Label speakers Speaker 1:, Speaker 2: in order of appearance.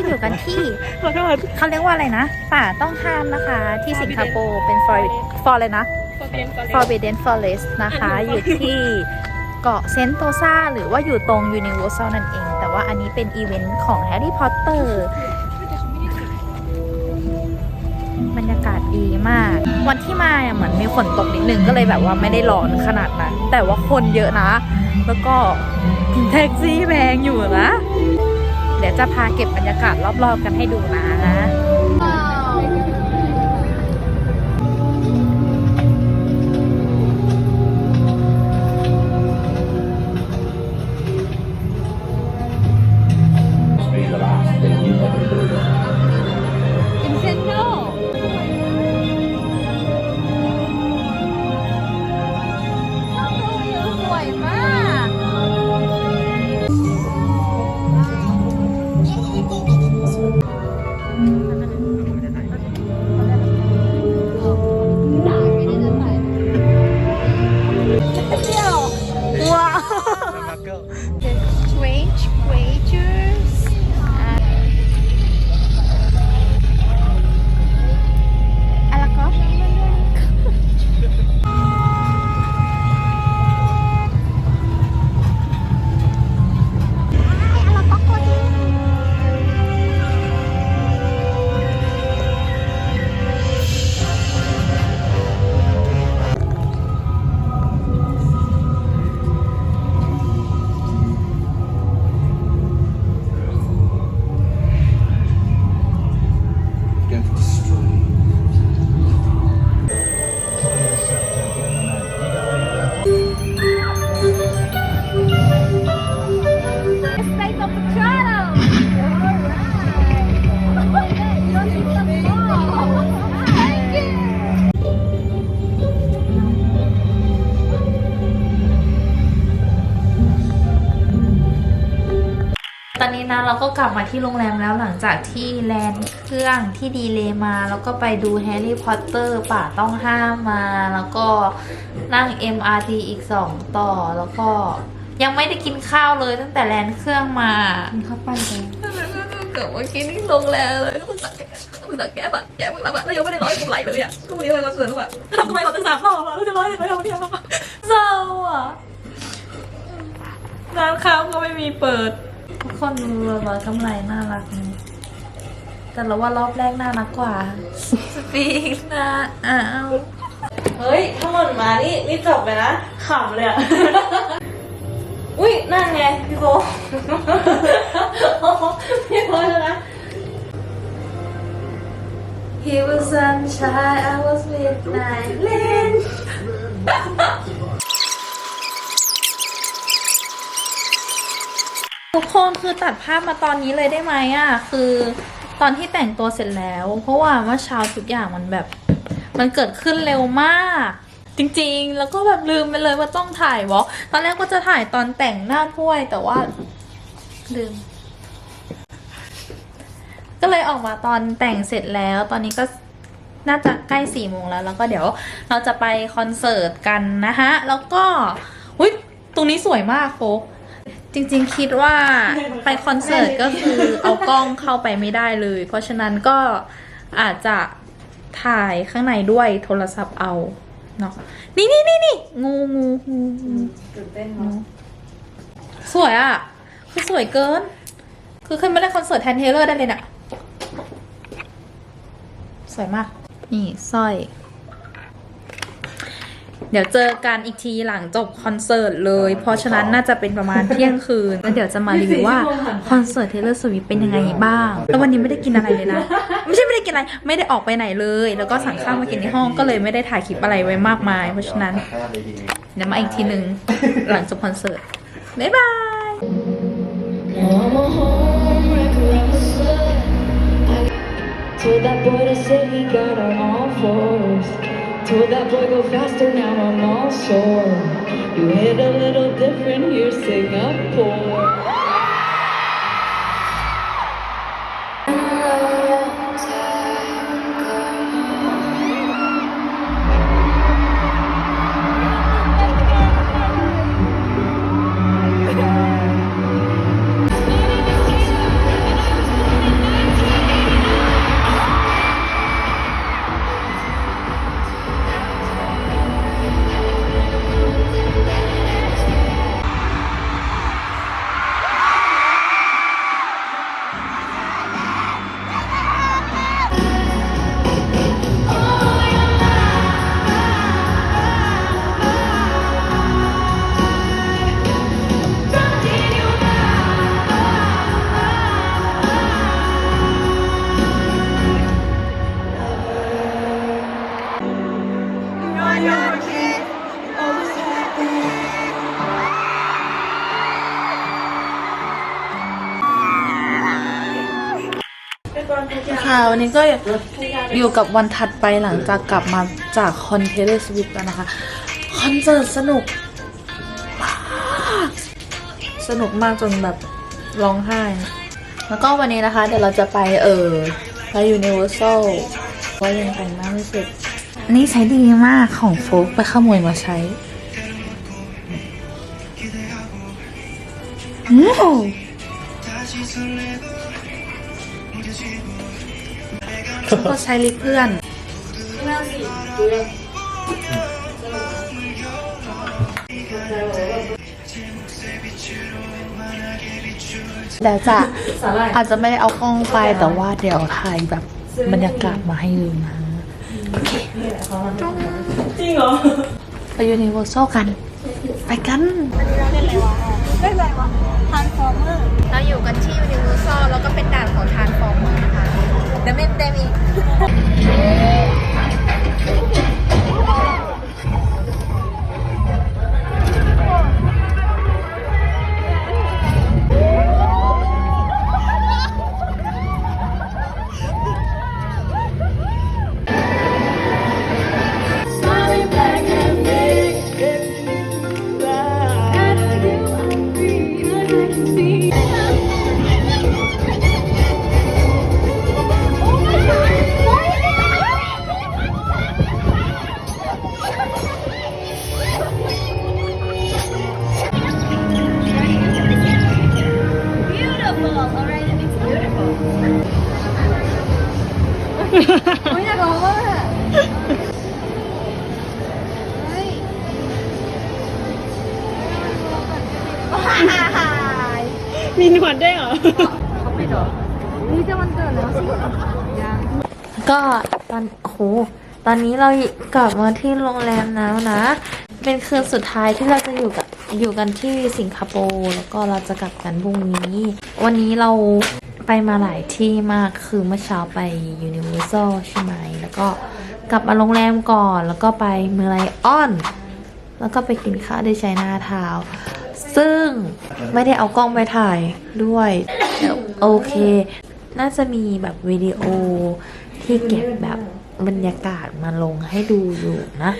Speaker 1: ก็อยู่กันที่
Speaker 2: ขอโทษ
Speaker 1: เขาเรียกว่าอะไรนะ ป่าต้องห้ามนะคะ ที่สิงคโปร์เป็น for for เลยนะ Forbidden Forest นะคะ อยู่ที่เกาะเซนโตซาหรือว่าอยู่ตรง Universal นั่นเอง แต่ว่าอันนี้เป็นอีเวนต์ของ Harry Potter บรรยากาศดีมาก วันที่มาอะเหมือนมีฝนตกนิดนึงก็เลยแบบว่าไม่ได้ร้อนขนาดนั้น แต่ว่าคนเยอะนะ แล้วก็แท็กซี่แพงอยู่นะ เดี๋ยวจะพาเก็บบรรยากาศรอบๆกันให้ดูนะ ตอนนี้นะเราก็กลับมาที่โรงแรมแล้วหลังจากที่แลนเครื่องที่ดีเลย์มา แล้วก็ไปดูแฮร์รี่พอตเตอร์ป่าต้องห้ามมา แล้วก็นั่ง MRT อีกสองต่อแล้วก็ยังไม่ได้กินข้าวเลยตั้งแต่แลนเครื่องมา
Speaker 2: มีข้าวปั้นกัน
Speaker 1: เกิดว่ากินที่โรงแรมเลยคุณสักแกคุณสักแกแบบแกมึงแบบยังไม่ได้ร้อยกูไหลเลยอะทุกวันนี้เลยมาเสือนแบบทำไมเราจะสามรอบอะเราจะร้อยเลยเราเนี่ยเศร้าอะร้านค้าก็ไม่มีเปิด ทุกคนดูร้อยกำไรน่ารักนี่แต่เราว่ารอบแรกน่ารักกว่า สปีกนะอ้าว
Speaker 2: เฮ้ย ถ้าหล่นมานี่นี่จบไปนะขำเลยอะอุ้ยนั่นไงพี่โบ พี่โบใช่ไหม
Speaker 1: He was sunshine I was midnight rain ทุกค นคือตัดภาพมาตอนนี้เลยได้ไหมอะ คือตอนที่แต่งตัวเสร็จแล้ว เพราะว่าเมื่อเช้าทุกอย่างมันแบบ มันเกิดขึ้นเร็วมาก จริงๆ แล้วก็แบบลืมไปเลยว่าต้องถ่ายวอล์กตอนแรกก็จะถ่ายตอนแต่งหน้าถ้วยแต่ว่า ลืม ก็เลยออกมาตอนแต่งเสร็จแล้ว ตอนนี้ก็น่าจะใกล้สี่โมงแล้ว แล้วก็เดี๋ยวเราจะไปคอนเสิร์ตกันนะคะแล้วก็อุ้ยตรงนี้สวยมากโฟก จริงๆคิดว่าไปคอนเสิร์ตก็คือเอากล้องเข้าไปไม่ได้เลย เพราะฉะนั้นก็อาจจะถ่ายข้างในด้วยโทรศัพท์เอาเนาะนี่นี่นี่นี่งูงูงูงู
Speaker 2: ตื่นเต้น
Speaker 1: งู
Speaker 2: เนาะ
Speaker 1: สวยอะ่ะ คือสวยเกิน คือขึ้นมาเล่นคอนเสิร์ตแทนเทเลอร์ได้เลยน่ะ สวยมาก นี่สร้อย เดี๋ยวเจอกันอีกทีหลังจบคอนเสิร์ตเลย เพราะฉะนั้นน่าจะเป็นประมาณเที่ยงคืนแล้วเดี๋ยวจะมารีวิวว่าคอนเสิร์ตเทเลอร์สวิฟเป็นยังไงบ้าง แล้ววันนี้ไม่ได้กินอะไรเลยนะ ไม่ใช่ไม่ได้กินอะไร ไม่ได้ออกไปไหนเลย แล้วก็สั่งข้าวมากินที่ห้องก็เลยไม่ได้ถ่ายคลิปอะไรไว้มากมาย เพราะฉะนั้นเดี๋ยวมาอีกทีหนึ่งหลังจบคอนเสิร์ต บ๊ายบาย
Speaker 3: Told that boy to sit, he got on all fours. Told that boy go faster, now I'm all sore. You hit a little different here, Singapore.
Speaker 1: ค่ะวันนี้ก็อยู่กับวันถัดไปหลังจากกลับมาจากคอนเทเลสวิปแล้วนะคะ คอนเสิร์ตสนุกมากสนุกมากจนแบบร้องไห้ แล้วก็วันนี้นะคะ เดี๋ยวเราจะไปเออไปยูนิเวอร์แซลว่ายังแต่งหน้าไม่เสร็จอันนี้ใช้ดีมากของโฟกไปขโมยมาใช้อืม ก็ใช้ลิปเพื่อนเดี๋ยวจะอาจจะไม่ได้เอากล้องไปแต่ว่าเดี๋ยวถ่ายแบบบรรยากาศมาให้ดูนะ โอเค
Speaker 2: จริงเหรอ
Speaker 1: ไปยูนิเวอร์แซลกัน ไปกันเราอยู่กันที่ยูนิเวอร์แซลแล้วก็เป็นด่านของทานฟอร์เมอร์ นะคะเดมิเดมิ
Speaker 2: มีหนวดด้วยเหรอ
Speaker 1: ก็ตอนโอ้โหตอนนี้เรากลับมาที่โรงแรมแล้วนะ เป็นคืนสุดท้ายที่เราจะอยู่กับอยู่กันที่สิงคโปร์แล้วก็เราจะกลับกันพรุ่งนี้ วันนี้เราไปมาหลายที่มากคือเมื่อเช้าไปยูนิเวอร์แซลใช่ไหมแล้วก็กลับมาโรงแรมก่อน แล้วก็ไปเมอร์ไลออน แล้วก็ไปกินข้าวที่ชัยนาทาวน์ ซึ่งไม่ได้เอากล้องไปถ่ายด้วยแต่โอเค น่าจะมีแบบวิดีโอที่เก็บแบบบรรยากาศมาลงให้ดูอยู่นะ